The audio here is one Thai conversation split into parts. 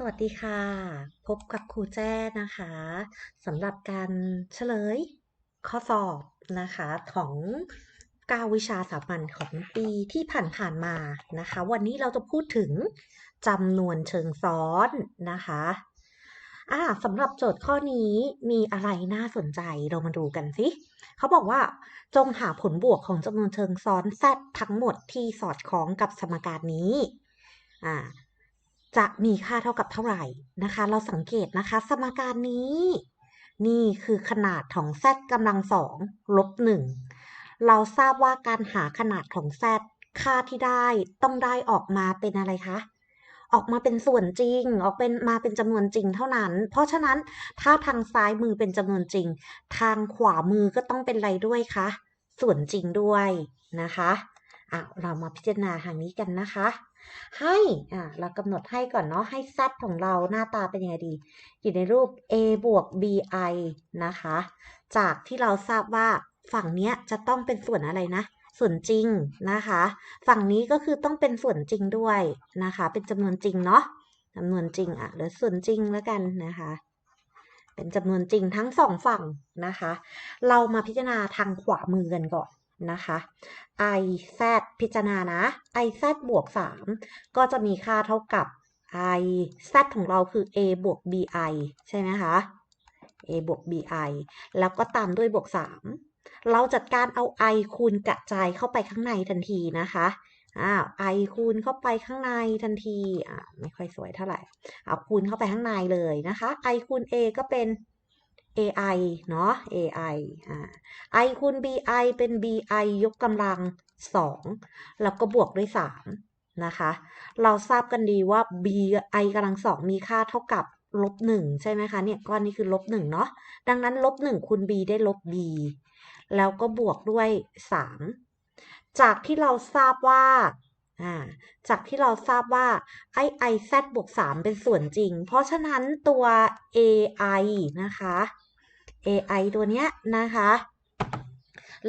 สวัสดีค่ะ พบกับครูแจ้นะคะสำหรับการเฉลยข้อสอบนะคะของ9วิชาสามัญของปีที่ผ่านๆมานะคะ วันนี้เราจะพูดถึงจำนวนเชิงซ้อนนะคะอ่าสำหรับโจทย์ข้อนี้มีอะไรน่าสนใจเรามาดูกันสิเขาบอกว่าจงหาผลบวกของจำนวนเชิงซ้อน z ทั้งหมดที่สอดคล้องกับสมการนี้อ่า จะมีค่าเท่ากับเท่าไหร่นะคะ เราสังเกตนะคะ สมการนี้ นี่คือขนาดของ z กำลังสองลบหนึ่งเราทราบว่าการหาขนาดของ z ค่าที่ได้ต้องได้ออกมาเป็นอะไรคะออกมาเป็นส่วนจริง ออกเป็นมาเป็นจำนวนจริงเท่านั้น เพราะฉะนั้นถ้าทางซ้ายมือเป็นจำนวนจริง ทางขวามือก็ต้องเป็นอะไรด้วยคะ ส่วนจริงด้วยนะคะอะเรามาพิจารณาทางนี้กันนะคะ ให้อะเรากำหนดให้ก่อนเนาะให้ z ของเราหน้าตาเป็นยังไงดี อยู่ในรูป a บวก bi นะคะ จากที่เราทราบว่าฝั่งเนี้ยจะต้องเป็นส่วนอะไรนะ ส่วนจริงนะคะ ฝั่งนี้ก็คือต้องเป็นส่วนจริงด้วยนะคะ เป็นจำนวนจริงเนาะจำนวนจริงอะหรือส่วนจริงแล้วกันนะคะ เป็นจำนวนจริงทั้งสองฝั่งนะคะ เรามาพิจารณาทางขวามือกันก่อน นะคะ i z พิจารณานะ i z บวก 3 ก็จะมีค่าเท่ากับ i z ของเราคือ a บวก bi ใช่ไหมคะ a บวก bi แล้วก็ตามด้วยบวก 3 เราจัดการเอา i คูณกระจายเข้าไปข้างในทันทีนะคะอ้าว i คูณเข้าไปข้างในทันทีอ่าไม่ค่อยสวยเท่าไหร่ เอาคูณเข้าไปข้างในเลยนะคะ i คูณ a ก็เป็น ai เนาะ ai อ่า i คูณ bi เป็น bi ยกกำลัง2แล้วก็บวกด้วย3นะคะ เราทราบกันดีว่า b i กำลัง2มีค่าเท่ากับลบ1ใช่ไหมคะเนี่ยก้อนนี้คือลบ1เนาะดังนั้นลบ1คูณ b ได้ลบ b แล้วก็บวกด้วย3จากที่เราทราบว่าจากที่เราทราบว่าไอ้ i z บวก 3 เป็นส่วนจริง เพราะฉะนั้นตัว ai นะคะ ai ตัวเนี้ยนะคะ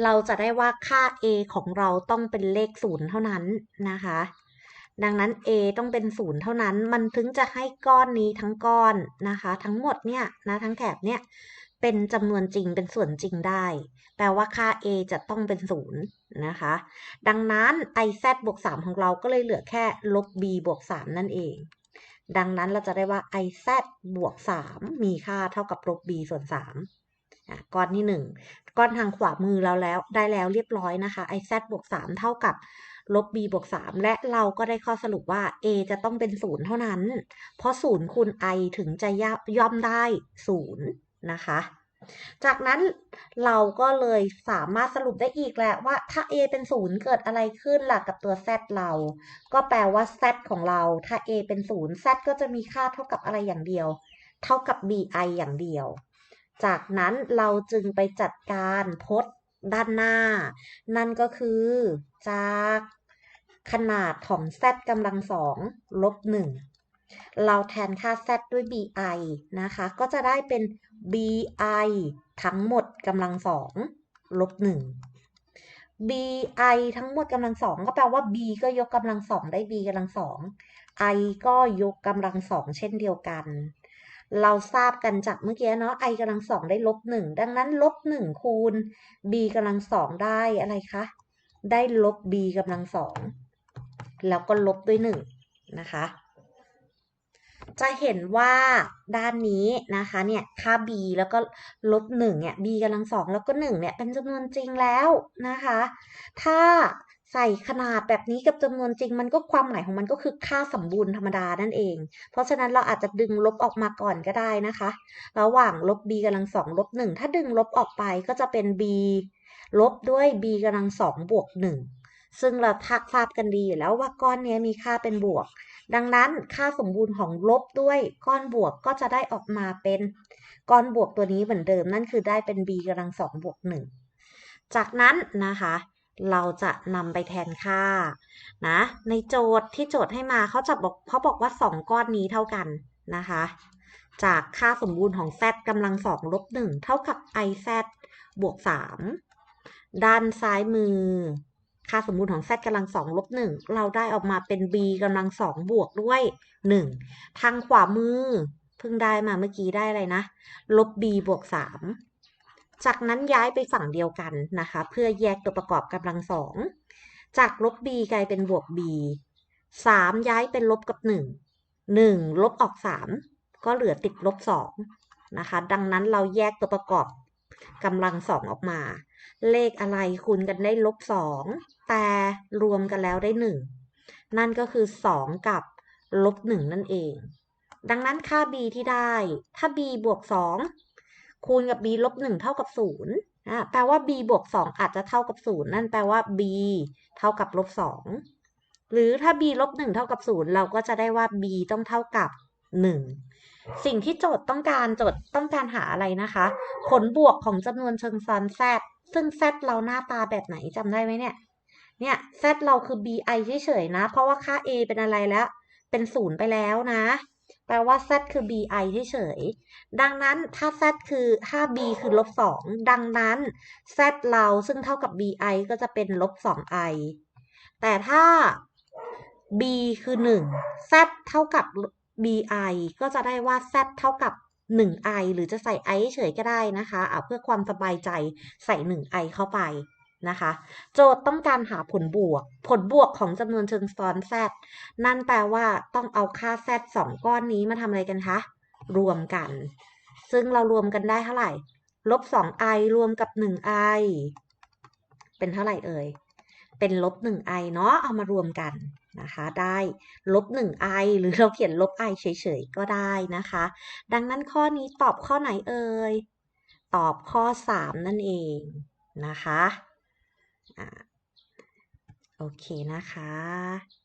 เราจะได้ว่าค่า a ของเราต้องเป็นเลขศูนย์เท่านั้นนะคะ ดังนั้น a ต้องเป็นศูนย์เท่านั้น มันถึงจะให้ก้อนนี้ทั้งก้อนนะคะ ทั้งหมดเนี่ยนะทั้งแถบเนี่ยเป็นจำนวนจริงเป็นส่วนจริงได้ แปลว่าค่า a จะต้องเป็นศูนย์นะคะ ดังนั้น i z บวก3ของเราก็เลยเหลือแค่ลบ b บวก3นั่นเอง ดังนั้นเราจะได้ว่า i z บวก3มีค่าเท่ากับลบ b ส่วน3 ก้อนที่ 1 ก้อนทางขวามือเราแล้วได้แล้วเรียบร้อยนะคะ i z บวก3เท่ากับลบ b บวก3และเราก็ได้ข้อสรุปว่า a จะต้องเป็นศูนย์เท่านั้น เพราะศูนย์คูณ i ถึงจะย่อมได้ศูนย์นะคะ จากนั้นเราก็เลยสามารถสรุปได้อีกแหละว่าถ้า a เป็นศูนย์เกิดอะไรขึ้นล่ะกับตัว z เรา ก็แปลว่า z ของเรา ถ้า a เป็นศูนย์ z ก็จะมีค่าเท่ากับอะไรอย่างเดียว เท่ากับ bi อย่างเดียว จากนั้นเราจึงไปจัดการพจน์ด้านหน้า นั่นก็คือจากขนาดของ z กำลังสองลบหนึ่งเราแทนค่า z ด้วย bi นะคะ ก็จะได้เป็น bi ทั้งหมดกำลังสองลบหนึ่ง bi ทั้งหมดกำลังสองก็แปลว่า b ก็ยกกำลังสองได้ b กำลังสอง i ก็ยกกำลังสองเช่นเดียวกัน เราทราบกันจากเมื่อกี้เนาะ i กำลังสองได้ลบหนึ่งดังนั้นลบหนึ่งคูณ b กำลังสองได้อะไรคะ ได้ลบ b กำลังสองแล้วก็ลบด้วยหนึ่งนะคะ จะเห็นว่าด้านนี้นะคะเนี่ยค่า b แล้วก็ลบหนึ่งเนี่ย b กำลังสองแล้วก็หนึ่งเนี่ยเป็นจำนวนจริงแล้วนะคะ ถ้า ใส่ขนาดแบบนี้กับจำนวนจริง มันก็ความหมายของมันก็คือค่าสมบูรณ์ธรรมดานั่นเอง เพราะฉะนั้นเราอาจจะดึงลบออกมาก่อนก็ได้นะคะ ระหว่างลบ b กำลังสองลบหนึ่งถ้าดึงลบออกไปก็จะเป็น b ลบด้วย b กำลังสองบวกหนึ่งซึ่งเราทราบกันดีอยู่แล้วว่าก้อนนี้มีค่าเป็นบวก ดังนั้นค่าสมบูรณ์ของลบด้วยก้อนบวกก็จะได้ออกมาเป็นก้อนบวกตัวนี้เหมือนเดิมนั่นคือได้เป็น b กำลังสองบวกหนึ่งจากนั้นนะคะ เราจะนำไปแทนค่านะในโจทย์ที่โจทย์ให้มาเขาจะบอกเขาบอกว่าสองก้อนนี้เท่ากันนะคะ จากค่าสมบูรณ์ของ z กำลังสองลบหนึ่งเท่ากับ i z บวกสามด้านซ้ายมือ ค่าสมมุติของ z กำลังสองลบหนึ่งเราได้ออกมาเป็น b กำลังสองบวกด้วยหนึ่งทางขวามือเพิ่งได้มาเมื่อกี้ได้อะไรนะ ลบ b บวกสาม จากนั้นย้ายไปฝั่งเดียวกันนะคะ เพื่อแยกตัวประกอบกำลังสอง จากลบ b กลายเป็นบวก b สามย้ายเป็นลบกับหนึ่ง หนึ่งลบออกสามก็เหลือติดลบสองนะคะ ดังนั้นเราแยกตัวประกอบกำลังสองออกมา เลขอะไรคูณกันได้ลบสองแต่รวมกันแล้วได้หนึ่งนั่นก็คือสองกับลบหนึ่งนั่นเอง ดังนั้นค่า b ที่ได้ ถ้า b บวกสอง คูณกับ b ลบหนึ่งเท่ากับศูนย์อะแปลว่า b บวกสองอาจจะเท่ากับศูนย์นั่นแปลว่า b เท่ากับลบสองหรือถ้า b ลบหนึ่งเท่ากับศูนย์เราก็จะได้ว่า b ต้องเท่ากับหนึ่งสิ่งที่โจทย์ต้องการโจทย์ต้องการหาอะไรนะคะ ผลบวกของจำนวนเชิงซ้อน z ซึ่ง z เราหน้าตาแบบไหนจำได้ไหมเนี่ย เนี่ย z เราคือ bi เฉยๆนะ เพราะว่าค่า a เป็นอะไรแล้ว เป็นศูนย์ไปแล้วนะ แปลว่า z คือ bi เฉยๆดังนั้นถ้า z คือถ้า b คือลบสองดังนั้น z เราซึ่งเท่ากับ bi ก็จะเป็นลบสอง i แต่ถ้า b คือหนึ่ง z เท่ากับ bi ก็จะได้ว่า z เท่ากับ 1i หรือจะใส่ i เฉยก็ได้นะคะ เอาเพื่อความสบายใจใส่ 1i เข้าไป นะคะ โจทย์ต้องการหาผลบวก ผลบวกของจำนวนเชิงซ้อน z นั่นแปลว่าต้องเอาค่า z สองก้อนนี้มาทำอะไรกันคะ รวมกัน ซึ่งเรารวมกันได้เท่าไหร่ลบ 2i รวมกับ 1i เป็นเท่าไหร่เอ่ย เป็นลบ 1i เนาะ เอามารวมกันนะคะ ได้ลบ 1i หรือเราเขียนลบ i เฉยๆ ก็ได้นะคะ ดังนั้นข้อนี้ตอบข้อไหนเอ่ย ตอบข้อ 3 นั่นเองนะคะ โอเคนะคะ